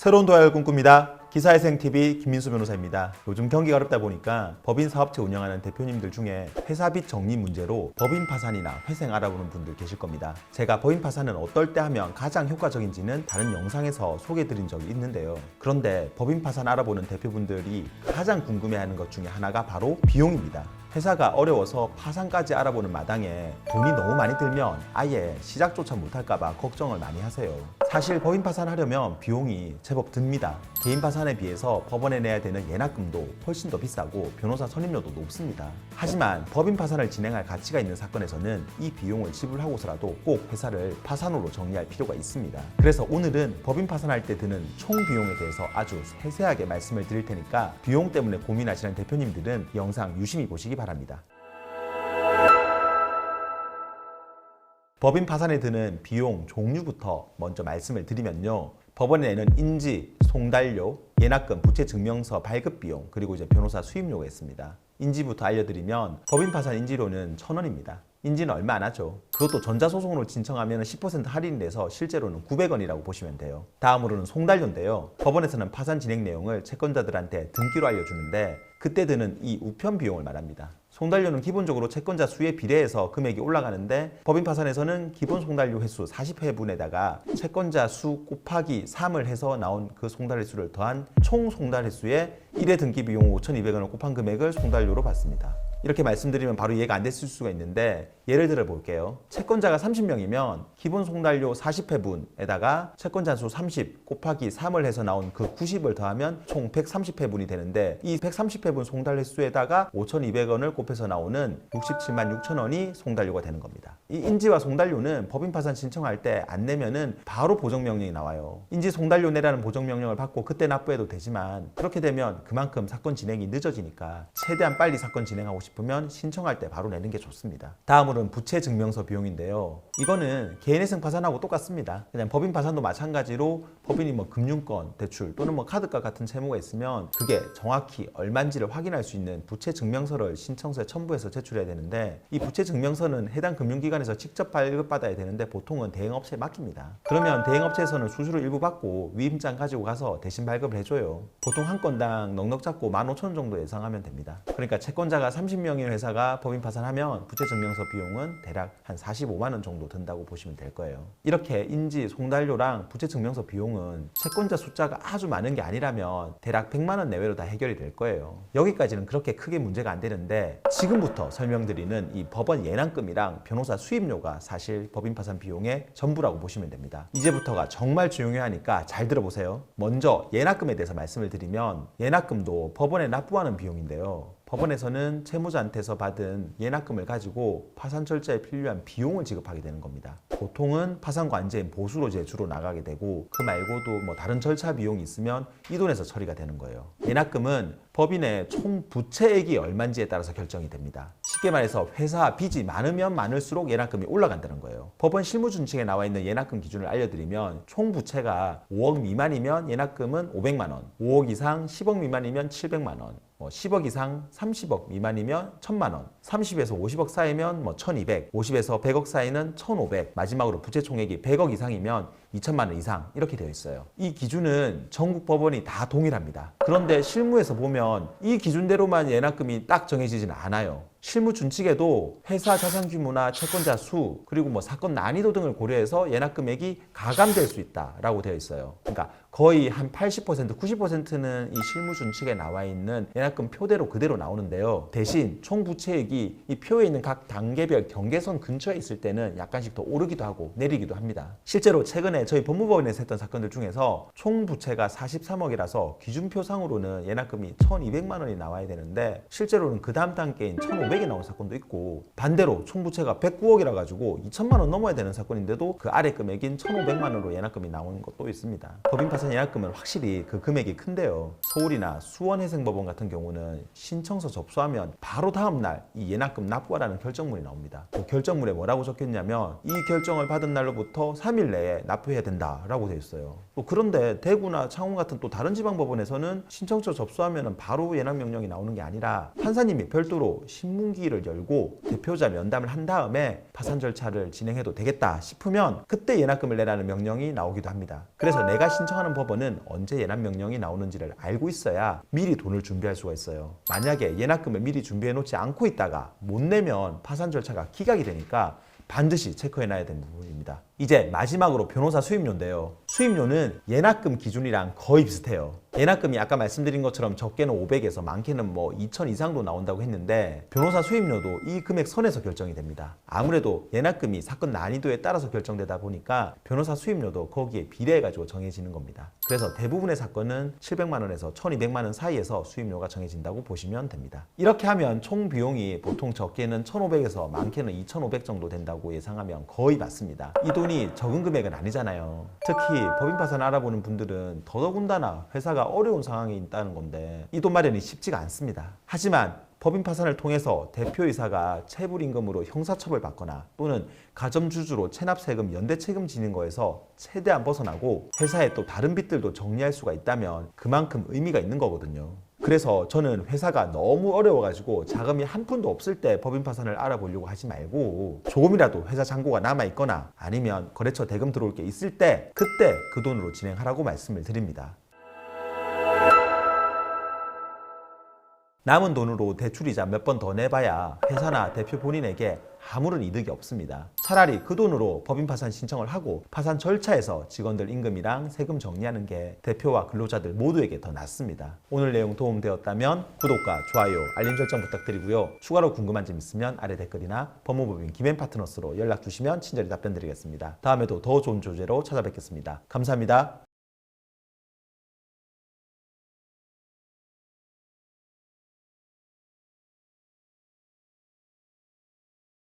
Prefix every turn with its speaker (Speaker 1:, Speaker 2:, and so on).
Speaker 1: 새로운 도약을 꿈꿉니다. 기사회생TV 김민수 변호사입니다. 요즘 경기가 어렵다 보니까 법인 사업체 운영하는 대표님들 중에 회사빚 정리 문제로 법인 파산이나 회생 알아보는 분들 계실 겁니다. 제가 법인 파산은 어떨 때 하면 가장 효과적인지는 다른 영상에서 소개해드린 적이 있는데요. 그런데 법인 파산 알아보는 대표분들이 가장 궁금해하는 것 중에 하나가 바로 비용입니다. 회사가 어려워서 파산까지 알아보는 마당에 돈이 너무 많이 들면 아예 시작조차 못할까봐 걱정을 많이 하세요. 사실 법인 파산하려면 비용이 제법 듭니다. 개인 파산에 비해서 법원에 내야 되는 예납금도 훨씬 더 비싸고 변호사 선임료도 높습니다. 하지만 법인 파산을 진행할 가치가 있는 사건에서는 이 비용을 지불하고서라도 꼭 회사를 파산으로 정리할 필요가 있습니다. 그래서 오늘은 법인 파산할 때 드는 총 비용에 대해서 아주 세세하게 말씀을 드릴 테니까 비용 때문에 고민하시는 대표님들은 영상 유심히 보시기 바랍니다. 법인 파산에 드는 비용 종류부터 먼저 말씀을 드리면요. 법원에 내는 인지, 송달료, 예납금, 부채 증명서 발급 비용, 그리고 이제 변호사 수임료가 있습니다. 인지부터 알려드리면 법인 파산 인지료는 1,000원입니다. 인지는 얼마 안 하죠. 그것도 전자소송으로 신청하면 10% 할인돼서 실제로는 900원이라고 보시면 돼요. 다음으로는 송달료인데요. 법원에서는 파산 진행 내용을 채권자들한테 등기로 알려주는데 그때 드는 이 우편 비용을 말합니다. 송달료는 기본적으로 채권자 수에 비례해서 금액이 올라가는데 법인 파산에서는 기본 송달료 횟수 40회분에다가 채권자 수 곱하기 3을 해서 나온 그 송달 횟수를 더한 총 송달 횟수에 1회 등기 비용 5,200원을 곱한 금액을 송달료로 받습니다. 이렇게 말씀드리면 바로 이해가 안 됐을 수가 있는데 예를 들어 볼게요. 채권자가 30명이면 기본 송달료 40회분에다가 채권자 수30 곱하기 3을 해서 나온 그 90을 더하면 총 130회분이 되는데 이 130회분 송달 횟수에다가 5,200원을 곱해서 나오는 67만 6천 원이 송달료가 되는 겁니다. 이 인지와 송달료는 법인 파산 신청할 때 안 내면은 바로 보정 명령이 나와요. 인지 송달료 내라는 보정 명령을 받고 그때 납부해도 되지만 그렇게 되면 그만큼 사건 진행이 늦어지니까 최대한 빨리 사건 진행하고 싶으면 신청할 때 바로 내는 게 좋습니다. 다음으로 는 부채 증명서 비용인데요. 이거는 개인회생 파산하고 똑같습니다. 그냥 법인 파산도 마찬가지로 법인이 뭐 금융권 대출 또는 뭐 카드값 같은 채무가 있으면 그게 정확히 얼마인지를 확인할 수 있는 부채 증명서를 신청서에 첨부해서 제출해야 되는데 이 부채 증명서는 해당 금융기관에서 직접 발급받아야 되는데 보통은 대행업체에 맡깁니다. 그러면 대행업체에서는 수수료 일부 받고 위임장 가지고 가서 대신 발급을 해줘요. 보통 한 건당 넉넉 잡고 15,000원 정도 예상하면 됩니다. 그러니까 채권자가 30명인 회사가 법인 파산하면 부채 증명서 비용 은 대략 한 45만 원 정도 든다고 보시면 될 거예요. 이렇게 인지, 송달료랑 부채 증명서 비용은 채권자 숫자가 아주 많은 게 아니라면 대략 100만 원 내외로 다 해결이 될 거예요. 여기까지는 그렇게 크게 문제가 안 되는데 지금부터 설명드리는 이 법원 예납금이랑 변호사 수임료가 사실 법인 파산 비용의 전부라고 보시면 됩니다. 이제부터가 정말 중요하니까 잘 들어보세요. 먼저 예납금에 대해서 말씀을 드리면 예납금도 법원에 납부하는 비용인데요. 법원에서는 채무자한테서 받은 예납금을 가지고 파산 절차에 필요한 비용을 지급하게 되는 겁니다. 보통은 파산 관제인 보수로 이제 주로 나가게 되고 그 말고도 뭐 다른 절차 비용이 있으면 이 돈에서 처리가 되는 거예요. 예납금은 법인의 총 부채액이 얼마인지에 따라서 결정이 됩니다. 쉽게 말해서 회사 빚이 많으면 많을수록 예납금이 올라간다는 거예요. 법원 실무준칙에 나와 있는 예납금 기준을 알려드리면 총 부채가 5억 미만이면 예납금은 500만 원, 5억 이상 10억 미만이면 700만 원, 뭐 10억 이상 30억 미만이면 1000만 원, 30에서 50억 사이면 뭐 1200, 50에서 100억 사이는 1500, 마지막으로 부채 총액이 100억 이상이면 2천만 원 이상 이렇게 되어 있어요. 이 기준은 전국 법원이 다 동일합니다. 그런데 실무에서 보면 이 기준대로만 예납금이 딱 정해지지는 않아요. 실무 준칙에도 회사 자산 규모나 채권자 수 그리고 뭐 사건 난이도 등을 고려해서 예납 금액이 가감될 수 있다라고 되어 있어요. 그러니까 거의 한 80% 90%는 이 실무 준칙에 나와 있는 예납금 표대로 그대로 나오는데요. 대신 총 부채액이 이 표에 있는 각 단계별 경계선 근처에 있을 때는 약간씩 더 오르기도 하고 내리기도 합니다. 실제로 최근에 저희 법무법인에서 했던 사건들 중에서 총 부채가 43억이라서 기준표상으로는 예납금이 1,200만 원이 나와야 되는데 실제로는 그 다음 단계인 1,500이 나온 사건도 있고 반대로 총 부채가 109억이라 가지고 2천만 원 넘어야 되는 사건인데도 그 아래 금액인 1,500만 원으로 예납금이 나오는 것도 있습니다. 법인 파산 예납금은 확실히 그 금액이 큰데요. 서울이나 수원회생법원 같은 경우는 신청서 접수하면 바로 다음 날 이 예납금 납부하라는 결정문이 나옵니다. 그 결정문에 뭐라고 적혔냐면 이 결정을 받은 날로부터 3일 내에 납부 해야 된다라고 되어 있어요. 또 그런데 대구나 창원 같은 또 다른 지방 법원에서는 신청서 접수하면 바로 예납 명령이 나오는 게 아니라 판사님이 별도로 신문기를 열고 대표자 면담을 한 다음에 파산 절차를 진행해도 되겠다 싶으면 그때 예납금을 내라는 명령이 나오기도 합니다. 그래서 내가 신청하는 하는 법원은 언제 예납 명령이 나오는지를 알고 있어야 미리 돈을 준비할 수가 있어요. 만약에 예납금을 미리 준비해 놓지 않고 있다가 못 내면 파산 절차가 기각이 되니까 반드시 체크해놔야 되는 부분입니다. 이제 마지막으로 변호사 수임료인데요. 수임료는 예납금 기준이랑 거의 비슷해요. 예납금이 아까 말씀드린 것처럼 적게는 500에서 많게는 뭐 2천 이상도 나온다고 했는데 변호사 수임료도 이 금액 선에서 결정이 됩니다. 아무래도 예납금이 사건 난이도에 따라서 결정되다 보니까 변호사 수임료도 거기에 비례해 가지고 정해지는 겁니다. 그래서 대부분의 사건은 700만 원에서 1,200만 원 사이에서 수임료가 정해진다고 보시면 됩니다. 이렇게 하면 총 비용이 보통 적게는 1,500에서 많게는 2,500 정도 된다고 예상하면 거의 맞습니다. 이 돈이 적은 금액은 아니잖아요. 특히 법인 파산 알아보는 분들은 더더군다나 회사가 어려운 상황에 있다는 건데 이 돈 마련이 쉽지가 않습니다. 하지만 법인 파산을 통해서 대표이사가 체불임금으로 형사처벌 받거나 또는 가점주주로 체납세금 연대 책임 지는 거에서 최대한 벗어나고 회사의 또 다른 빚들도 정리할 수가 있다면 그만큼 의미가 있는 거거든요. 그래서 저는 회사가 너무 어려워가지고 자금이 한 푼도 없을 때 법인 파산을 알아보려고 하지 말고 조금이라도 회사 잔고가 남아 있거나 아니면 거래처 대금 들어올 게 있을 때 그때 그 돈으로 진행하라고 말씀을 드립니다. 남은 돈으로 대출이자 몇 번 더 내봐야 회사나 대표 본인에게 아무런 이득이 없습니다. 차라리 그 돈으로 법인 파산 신청을 하고 파산 절차에서 직원들 임금이랑 세금 정리하는 게 대표와 근로자들 모두에게 더 낫습니다. 오늘 내용 도움되었다면 구독과 좋아요, 알림 설정 부탁드리고요. 추가로 궁금한 점 있으면 아래 댓글이나 법무법인 김앤 파트너스로 연락 주시면 친절히 답변 드리겠습니다. 다음에도 더 좋은 조제로 찾아뵙겠습니다. 감사합니다.